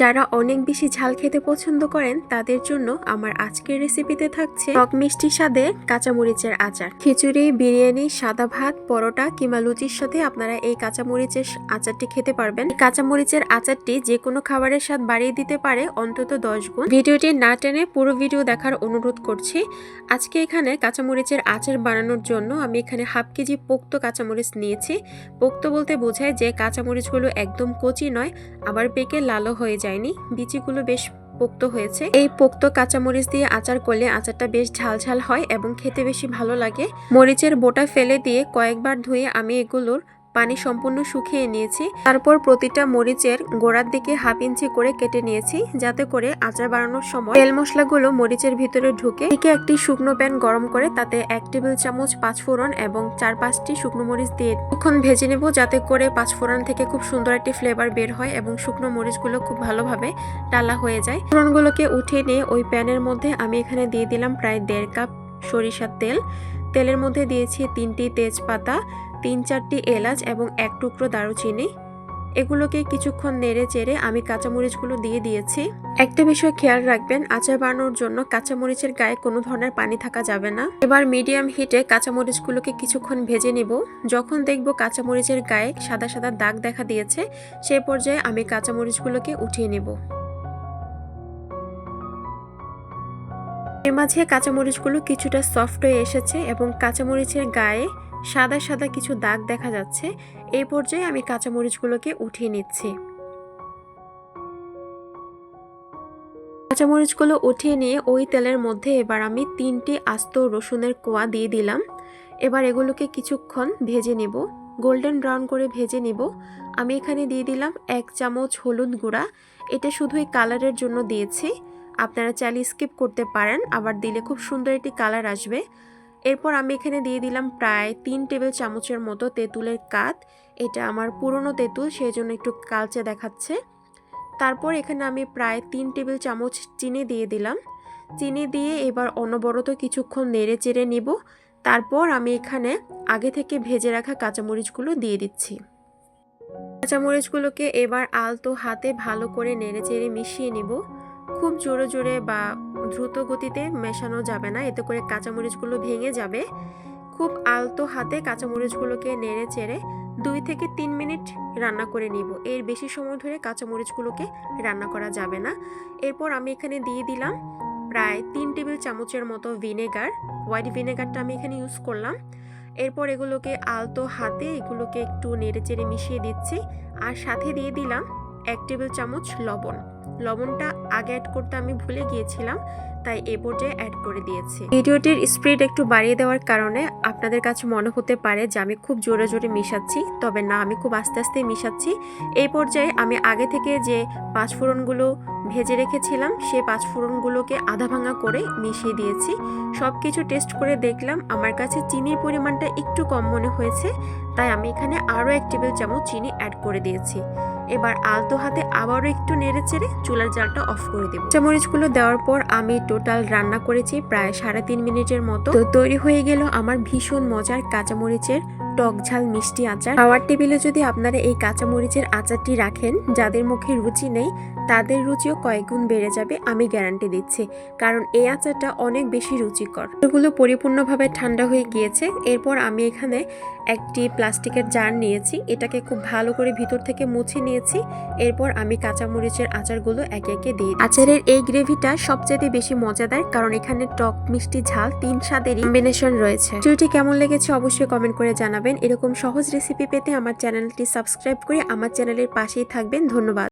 যারা অনেক বেশি ঝাল খেতে পছন্দ করেন, তাদের জন্য আমার আজকের রেসিপিতে থাকছে টক মিষ্টি স্বাদে কাঁচামরিচের আচার। খিচুড়ি, বিরিয়ানি, সাদা ভাত, পরোটা কিংবা লুচির সাথে আপনারা এই কাঁচামরিচের আচারটি খেতে পারবেন। কাঁচামরিচের আচারটি যে কোনো খাবারের স্বাদ বাড়িয়ে দিতে পারে অন্তত দশ গুণ। ভিডিওটি না টেনে পুরো ভিডিও দেখার অনুরোধ করছি। আজকে এখানে কাঁচামরিচের আচার বানানোর জন্য আমি এখানে হাফ কেজি পোক্ত কাঁচামরিচ নিয়েছি। পোক্ত বলতে বোঝায় যে কাঁচামরিচগুলো একদম কচি নয়, আবার পেকে লালও হয়ে যায়নি, বিচিগুলো বেশ পোক্ত হয়েছে। এই পোক্ত কাঁচামরিচ দিয়ে আচার করলে আচারটা বেশ ঝালঝাল ঝাল হয় এবং খেতে বেশি ভালো লাগে। মরিচের বোটা ফেলে দিয়ে কয়েকবার ধুয়ে আমি এগুলোর পানি সম্পূর্ণ শুকিয়ে নিয়েছি। তারপর প্রতিটা মরিচের গোড়ার দিকে হাফ ইঞ্চি করে কেটে নিয়েছি, যাতে করে আচার বানানোর সময় তেল মশলাগুলো মরিচের ভিতরে ঢুকে এদিকে একটি শুকনো প্যান গরম করে তাতে এক টেবিল চামচ পাঁচফোড়ন এবং চার পাঁচটি শুকনো মরিচ দিয়ে কিছুক্ষণ ভেজে নেব, যাতে করে পাঁচফোড়ন থেকে খুব সুন্দর একটি ফ্লেভার বের হয় এবং শুকনো মরিচগুলো খুব ভালোভাবে ডালা হয়ে যায়। ফোড়নগুলোকে উঠিয়ে নিয়ে ওই প্যানের মধ্যে আমি এখানে দিয়ে দিলাম প্রায় দেড় কাপ সরিষার তেল। তেলের মধ্যে দিয়েছি তিনটি তেজপাতা তিন চারটি এলাচ এবং এক টুকরো দারুচিনি। এগুলোকে কিছুক্ষণ নেড়ে চেড়ে আমি কাঁচামরিচগুলো দিয়ে দিয়েছি। একটা বিষয় খেয়াল রাখবেন, আচার বানানোর জন্য কাঁচামরিচের গায়ে কোনো ধরনের পানি থাকা যাবে না। এবার মিডিয়াম হিটে কাঁচামরিচগুলোকে কিছুক্ষণ ভেজে নিব। যখন দেখব কাঁচামরিচের গায়ে সাদা সাদা দাগ দেখা দিয়েছে, সে পর্যায়ে আমি কাঁচামরিচগুলোকে উঠিয়ে নেব। এর মাঝে কাঁচামরিচগুলো কিছুটা সফট হয়ে এসেছে এবং কাঁচামরিচের গায়ে সাদা সাদা কিছু দাগ দেখা যাচ্ছে। এই পর্যায়ে আমি কাঁচামরিচগুলোকে উঠিয়ে নিচ্ছি। কাঁচামরিচগুলো উঠিয়ে নিয়ে ওই তেলের মধ্যে এবার আমি তিনটি আস্ত রসুনের কোয়া দিয়ে দিলাম। এবার এগুলোকে কিছুক্ষণ ভেজে নেব। গোল্ডেন ব্রাউন করে ভেজে নেব। আমি এখানে দিয়ে দিলাম এক চামচ হলুদ গুঁড়া। এটা শুধুই কালারের জন্য দিয়েছি। আপনারা চাইলে স্কিপ করতে পারেন, আবার দিলে খুব সুন্দর একটি কালার আসবে। এরপর আমি এখানে দিয়ে দিলাম প্রায় তিন টেবিল চামচের মতো তেঁতুলের কাত। এটা আমার পুরনো তেঁতুল সেই জন্য একটু কালচে দেখাচ্ছে। তারপর এখানে আমি প্রায় তিন টেবিল চামচ চিনি দিয়ে দিলাম। চিনি দিয়ে এবার অনবরত কিছুক্ষণ নেড়ে চেড়ে নিব। তারপর আমি এখানে আগে থেকে ভেজে রাখা কাঁচামরিচগুলো দিয়ে দিচ্ছি। কাঁচামরিচগুলোকে এবার আলতো হাতে ভালো করে নেড়ে চেড়ে মিশিয়ে নিব। খুব জোরে জোরে বা দ্রুত গতিতে মেশানো যাবে না। এতে করে কাঁচামরিচগুলো ভেঙে যাবে। খুব আলতো হাতে কাঁচামরিচগুলোকে নেড়ে চেড়ে দুই থেকে তিন মিনিট রান্না করে নিব। এর বেশি সময় ধরে কাঁচামরিচগুলোকে রান্না করা যাবে না। এরপর আমি এখানে দিয়ে দিলাম প্রায় তিন টেবিল চামচের মতো ভিনেগার। হোয়াইট ভিনেগারটা আমি এখানে ইউজ করলাম। এরপর এগুলোকে আলতো হাতে এগুলোকে একটু নেড়ে চেড়ে মিশিয়ে দিচ্ছি। আর সাথে দিয়ে দিলাম এক টেবিল চামচ লবণ। লবণটা আগে অ্যাড করতে আমি ভুলে গিয়েছিলাম, তাই এ পর্যায়ে অ্যাড করে দিয়েছি। ভিডিওটির স্পিড একটু বাড়িয়ে দেওয়ার কারণে আপনাদের কাছে মনে হতে পারে যে আমি খুব জোরে জোরে মিশাচ্ছি, তবে না, আমি খুব আস্তে আস্তে মিশাচ্ছি। এই পর্যায়ে আমি আগে থেকে যে পাঁচফোড়নগুলো ভেজে রেখেছিলাম সেই পাঁচফোড়নগুলোকে আধা ভাঙা করে মিশিয়ে দিয়েছি। সব কিছু টেস্ট করে দেখলাম, আমার কাছে চিনির পরিমাণটা একটু কম মনে হয়েছে, তাই আমি এখানে আরও এক টেবিল চামচ চিনি অ্যাড করে দিয়েছি। এবার আলতো হাতে আবারও একটু নেড়ে চেড়ে চুলার জালটা অফ করে দেবো। চামরিচগুলো দেওয়ার পর আমি টোটাল রান্না করেছি প্রায় সাড়ে তিন মিনিটের মতো। তো তৈরি হয়ে গেল আমার ভীষণ মজার কাঁচামরিচের টক ঝাল মিষ্টি আচার। খাওয়ার টেবিলে যদি আপনারা এই কাঁচামরিচের আচারটি রাখেন, যাদের মুখে রুচি নেই তাদের রুচিও কয়েকগুণ বেড়ে যাবে, আমি গ্যারান্টি দিচ্ছি। কারণ এই আচারটা অনেক বেশি রুচিকর। এগুলো পরিপূর্ণভাবে ঠান্ডা হয়ে গিয়েছে। এরপর আমি এখানে একটি প্লাস্টিকের জার নিয়েছি। এটাকে খুব ভালো করে ভিতর থেকে মুছে নিয়েছি। এরপর আমি কাঁচামরিচের আচারগুলো একে একে দিই। আচারের এই গ্রেভিটা সবচেয়ে বেশি মজাদার, কারণ এখানে টক, মিষ্টি ঝাল তিন স্বাদের কম্বিনেশন রয়েছে। ভিডিওটি কেমন লেগেছে অবশ্যই কমেন্ট করে জানাবেন। এরকম সহজ রেসিপি পেতে আমার চ্যানেলটি সাবস্ক্রাইব করে আমার চ্যানেলের পাশেই থাকবেন। ধন্যবাদ।